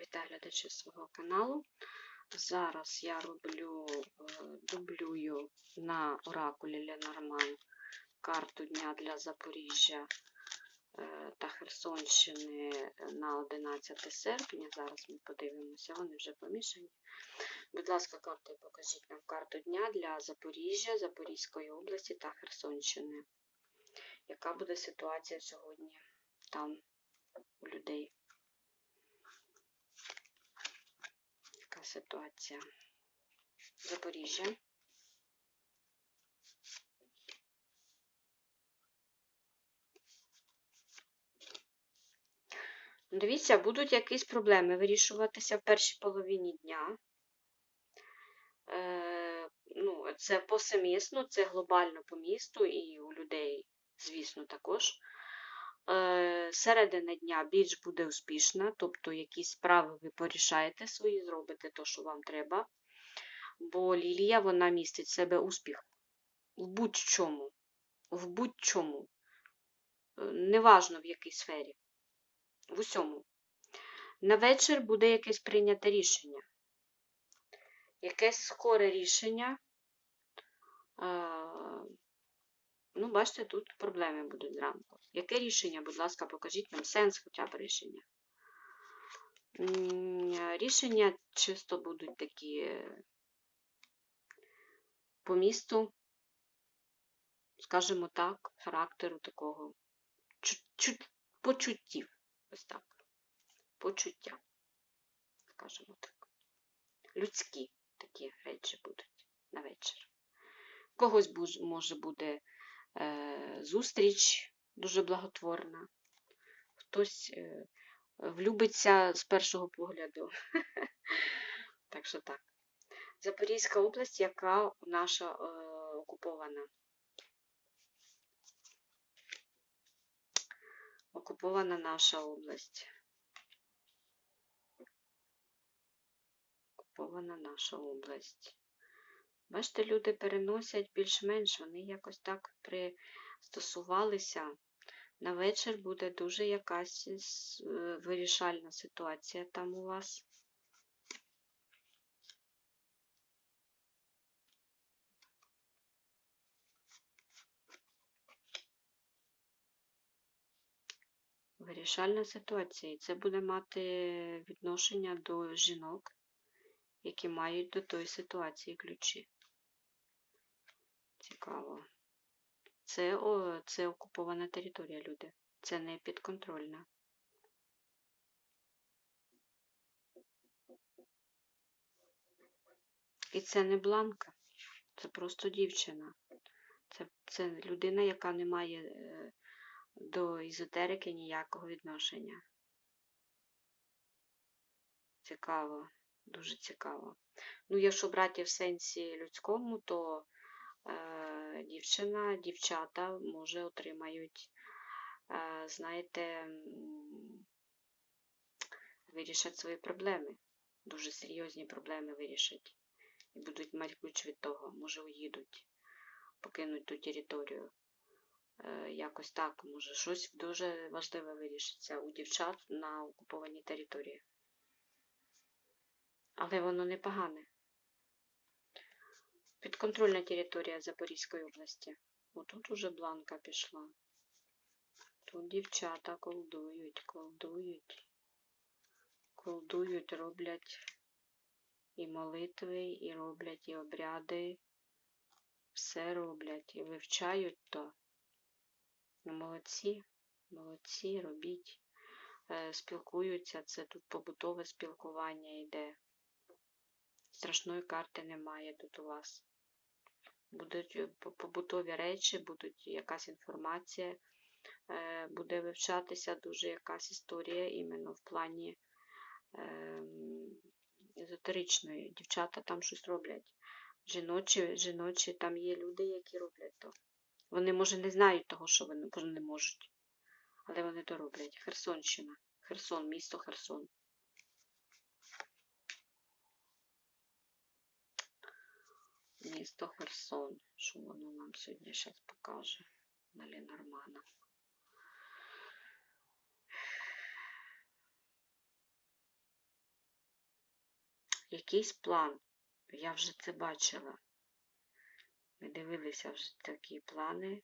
Вітаю глядачів свого каналу. Зараз я роблю, е, дублюю на оракулі Ленорман карту дня для Запоріжжя е, та Херсонщини на 11 серпня. Зараз ми подивимося, вони вже помішані. Будь ласка, картою покажіть нам карту дня для Запоріжжя, Запорізької області та Херсонщини. Яка буде ситуація сьогодні там у людей? Яка ситуація? Запоріжжя. Дивіться, будуть якісь проблеми вирішуватися в першій половині дня. Е, ну, це повсемісно, це глобально по місту і у людей, звісно, також. Е, середина дня більш буде успішна, тобто якісь справи ви порішаєте свої, зробите те, що вам треба. Бо лілія вона містить в себе успіх в будь-чому. В будь-чому. Е, Неважно в якій сфері. В усьому. На вечір буде якесь прийняте рішення. Якесь скоре рішення. Ну, бачите, тут проблеми будуть зранку. Яке рішення, будь ласка, покажіть нам сенс хоча б рішення. Рішення чисто будуть такі по місту, скажімо так, характеру такого чу- чу- почуттів. Ось так. Почуття, скажімо так. Людські такі речі будуть на вечір. Когось може буде зустріч дуже благотворна. Хтось е, влюбиться з першого погляду. так що так. Запорізька область, яка наша е, окупована. Окупована наша область. Окупована наша область. Бачите, люди переносять більш-менш, вони якось так пристосувалися. На вечір буде дуже якась е, вирішальна ситуація там у вас. Вирішальна ситуація. І це буде мати відношення до жінок, які мають до тої ситуації ключі. Цікаво. Це, о, це окупована територія, люди. Це не підконтрольна. І це не бланка, це просто дівчина. Це, це людина, яка не має е, до езотерики ніякого відношення. Цікаво, дуже цікаво. Ну, якщо брати в сенсі людському, то дівчина, дівчата, може, отримають, знаєте, вирішать свої проблеми. Дуже серйозні проблеми вирішать. І будуть мати ключ від того, може, уїдуть, покинуть ту територію. Е, якось так, може, щось дуже важливе вирішиться у дівчат на окупованій території. Але воно не погане. Підконтрольна територія Запорізької області. Отут уже бланка пішла. Тут дівчата колдують, колдують, колдують, роблять і молитви, і роблять і обряди. Все роблять і вивчають то. Ну, молодці, молодці, робіть. Е, Спілкуються, це тут побутове спілкування йде. Страшної карти немає тут у вас. Будуть е, побутові речі, будуть якась інформація, е, буде вивчатися дуже якась історія іменно в плані ем, езотеричної. Дівчата там щось роблять. Жіночі, жіночі, там є люди, які роблять то. Вони, може, не знають того, що вони не можуть. Але вони то роблять. Херсонщина. Херсон, місто Херсон. Місто Херсон. Що воно нам сьогодні зараз покаже на Ленормана. якийсь план. Я вже це бачила. Ми дивилися вже такі плани.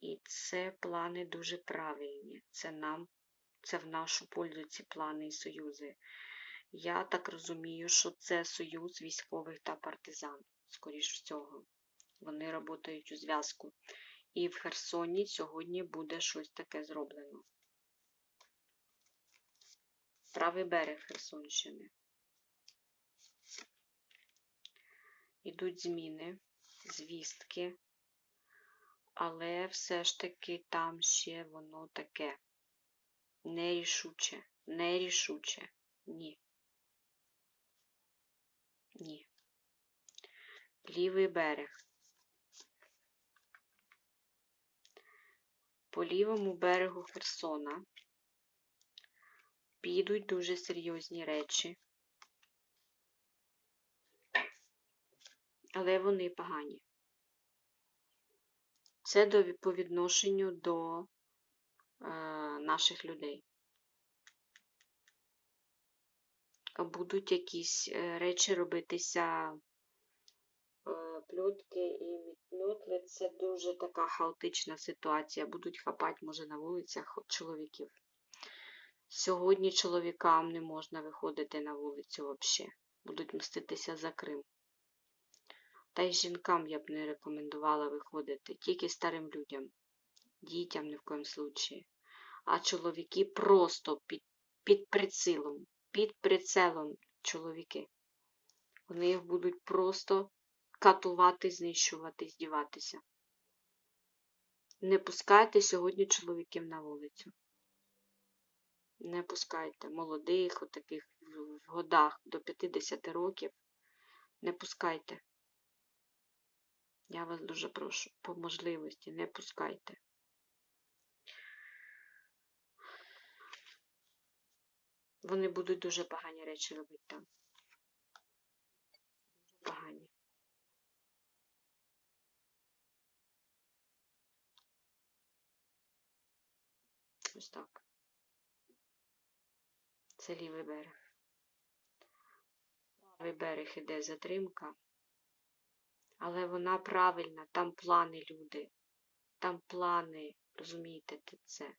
І це плани дуже правильні. Це нам, це в нашу пользу ці плани і союзи. Я так розумію, що це союз військових та партизан, скоріш всього. Вони працюють у зв'язку. І в Херсоні сьогодні буде щось таке зроблено. Правий берег Херсонщини. Ідуть зміни, звістки, але все ж таки там ще воно таке нерішуче, нерішуче. Ні. Ні. Лівий берег. По лівому берегу Херсона підуть дуже серйозні речі. Але вони погані. Це до, по відношенню до е, наших людей. Будуть якісь е, речі робитися, е, і мітметли. Це дуже така хаотична ситуація. Будуть хапати, може, на вулицях чоловіків. Сьогодні чоловікам не можна виходити на вулицю взагалі. Будуть мститися за Крим. Та й жінкам я б не рекомендувала виходити, тільки старим людям, дітям ні в коєму случаї. А чоловіки просто під, під прицілом, під прицелом чоловіки. Вони їх будуть просто катувати, знищувати, здіватися. Не пускайте сьогодні чоловіків на вулицю. Не пускайте молодих, отаких в годах до 50 років. Не пускайте. Я вас дуже прошу, по можливості, не пускайте. Вони будуть дуже погані речі робити там. Дуже погані. Ось так. Це лівий берег. Правий берег іде затримка. Але вона правильна, там плани, люди. Там плани, розумієте це?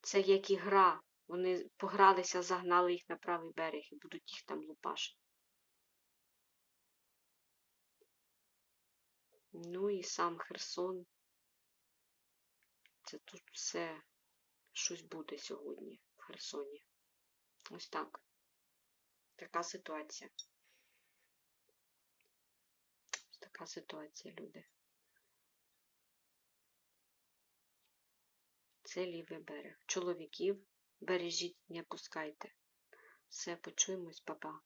Це як ігра. Вони погралися, загнали їх на правий берег і будуть їх там лупашити. Ну і сам Херсон. Це тут все щось буде сьогодні в Херсоні. Ось так. Така ситуація. Ось така ситуація, люди. Це лівий берег. Чоловіків бережіть, не пускайте. Все, почуємось, па-па.